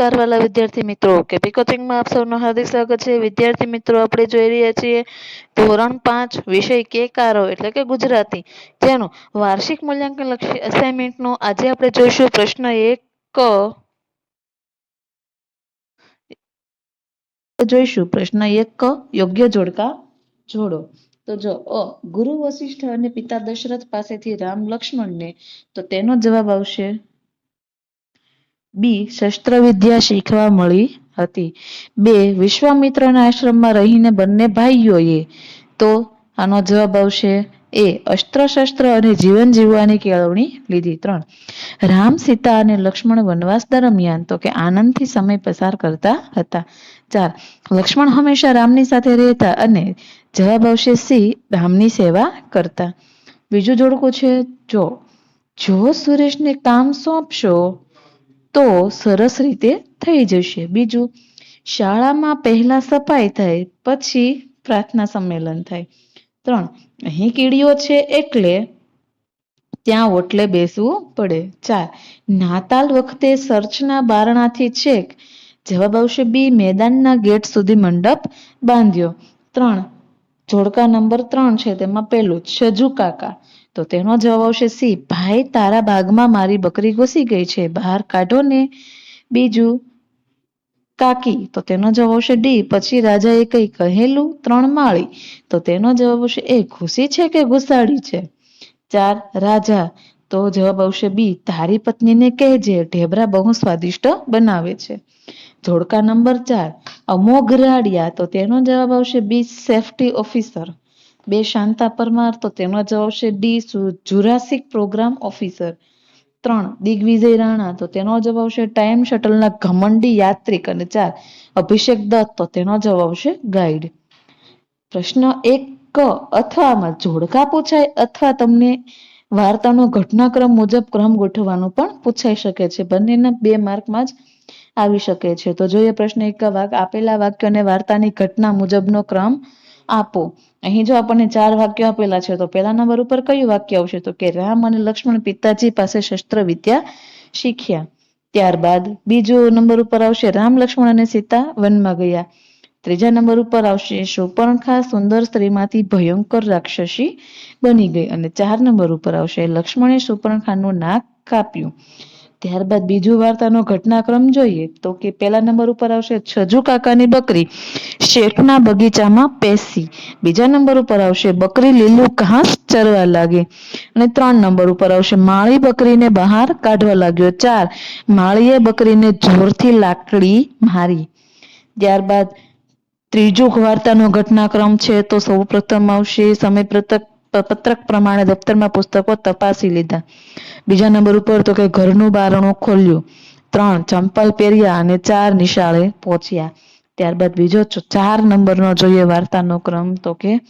નમસ્કાર વાલા વિદ્યાર્થી મિત્રો. કેપી કોચિંગમાં આપ સૌનું હાર્દિક સ્વાગત છે. વિદ્યાર્થી મિત્રો, આપણે જોઈ રહ્યા છીએ ધોરણ પાંચ, વિષય કેકારો એટલે કે ગુજરાતી. જેનું વાર્ષિક મૂલ્યાંકન લક્ષી અસાઇનમેન્ટનું આજે આપણે જોઈશું. પ્રશ્ન એક જોઈશું. પ્રશ્ન એક યોગ્ય જોડકા જોડો. તો જો, અ, ગુરુ વશિષ્ઠ અને પિતા દશરથ પાસેથી રામ લક્ષ્મણને, તો તેનો જવાબ આવશે. બી શસ્ત્ર વિદ્યા શીખવા મળી હતી. બે, વિશ્વામિત્રના આશ્રમમાં રહીને બંને ભાઈઓએ તો આનો જવાબ આવશે એ અસ્ત્ર શસ્ત્ર અને જીવન જીવવાની કેળવણી લીધી. ત્રણ, રામ, સીતા અને લક્ષ્મણ વનવાસ દરમિયાન તો કે આનંદથી સમય પસાર કરતા હતા. ચાર, લક્ષ્મણ હંમેશા રામની સાથે રહેતા અને જવાબ આવશે સી, રામની સેવા કરતા. બીજું જોડકું છે જો જો સુરેશને કામ સોંપશો તો સરસ રીતે થઈ જશે. બીજું, શાળામાં પહેલા સફાઈ થાય, પછી પ્રાર્થના સંમેલન થાય. ત્રણ, અહીં કીડીઓ છે એટલે ત્યાં ઓટલે બેસવું પડે. ચાર, નાતાલ વખતે સર્ચના બારણાથી છેક. જવાબ આવશે બી, મેદાનના ગેટ સુધી મંડપ બાંધ્યો. ત્રણ જોડકા નંબર ત્રણ છે, તેમાં પેલું છજુ કાકા. તો તેનો જવાબ આવશે સી, ભાઈ, તારા બાગમાં મારી બકરી ઘૂસી ગઈ છે, બહાર કાઢો ને. બીજું, કાકી. તો તેનો જવાબ આવશે ડી, પછી રાજાએ કઈ કહેલું? ત્રણ, માળી. તો તેનો જવાબ આવશે એ ખુશી છે કે ગુસાડી છે? ચાર, રાજા. તો જવાબ આવશે બી, તારી પત્નીને કહેજે, ઢેબરા બહુ સ્વાદિષ્ટ બનાવે છે. જોડકા નંબર ચાર, અમોઘ રાડિયા, તો તેનો જવાબ આવશે બી સેફટી ઓફિસર બે શાંતા પરમાર, તો તેનો જવાબ આવશે ડી જુરાસિક પ્રોગ્રામ ઓફિસર ત્રણ, દિગ્વિજય રાણા, તો તેનો જવાબ આવશે ટાઈમ શટલના ઘમંડી યાત્રિક. અને ચાર, અભિષેક દત્ત, તો તેનો જવાબ આવશે ગાઈડ પ્રશ્ન એક ક અથવામાં જોડકા પૂછાય, અથવા તમને વાર્તાનો ઘટનાક્રમ મુજબ ક્રમ ગોઠવવાનો પણ પૂછાઈ શકે છે. બંનેના બે માર્કમાં જ આવી શકે છે. તો જોઈએ પ્રશ્ન એક વાક, આપેલા વાક્યોને વાર્તાની ઘટના મુજબનો ક્રમ આપો. અહીં જો આપણને ચાર વાક્યો આપેલા છે, તો પહેલા નંબર ઉપર કયું વાક્ય આવશે? તો કે રામ અને લક્ષ્મણ પિતાજી પાસે શસ્ત્ર વિદ્યા શીખ્યા. ત્યારબાદ બીજો નંબર ઉપર આવશે, રામ, લક્ષ્મણ અને સીતા વનમાં ગયા. ત્રીજા નંબર ઉપર આવશે શૂર્પણખા સુંદર સ્ત્રીમાંથી ભયંકર રાક્ષસી બની ગઈ. અને ચાર નંબર ઉપર આવશે, લક્ષ્મણે શૂર્પણખાનું નાક કાપ્યું. ત્યારબાદ બીજું વાર્તાનો ઘટનાક્રમ જોઈએ તો કે પહેલા નંબર ઉપર આવશે છજુ કાકાની બકરી શેઠના બગીચામાં પેસી. બીજા નંબર ઉપર આવશે બકરી લીલું ઘાસ ચરવા લાગી. અને ત્રણ નંબર ઉપર આવશે માળી બકરીને બહાર કાઢવા લાગ્યો ચાર. માળીએ બકરીને જોરથી લાકડી મારી. ત્યારબાદ ત્રીજું વાર્તાનો ઘટનાક્રમ છે તો સૌ પ્રથમ આવશે સમય પત્રક પ્રમાણે દફતરમાં પુસ્તકો તપાસી લીધા. બીજા નંબર ઉપર તો કે ઘરનું બારણું ખોલ્યું. ત્રણ, ચંપલ પહેર્યા અને ચાર નિશાળે પહોંચ્યા. ત્યારબાદ બીજો ચાર નંબરનો જોઈએ વાર્તાનો ક્રમ તો કે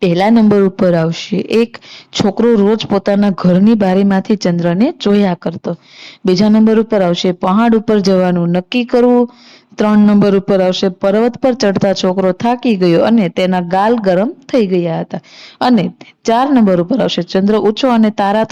પહેલા નંબર ઉપર આવશે. એક છોકરો રોજ પોતાના ઘરની બારીમાંથી ચંદ્રને જોયા કરતો. બીજા નંબર ઉપર આવશે પહાડ ઉપર જવાનું નક્કી કરવું. ત્રણ નંબર ઉપર આવશે પર્વત પર ચડતા છોકરો થાકી ગયો અને તેના ગાલ ગરમ થઈ ગયા હતા. અને ચાર નંબર ઉપર આવશે ચંદ્ર ઊંચો અને તારા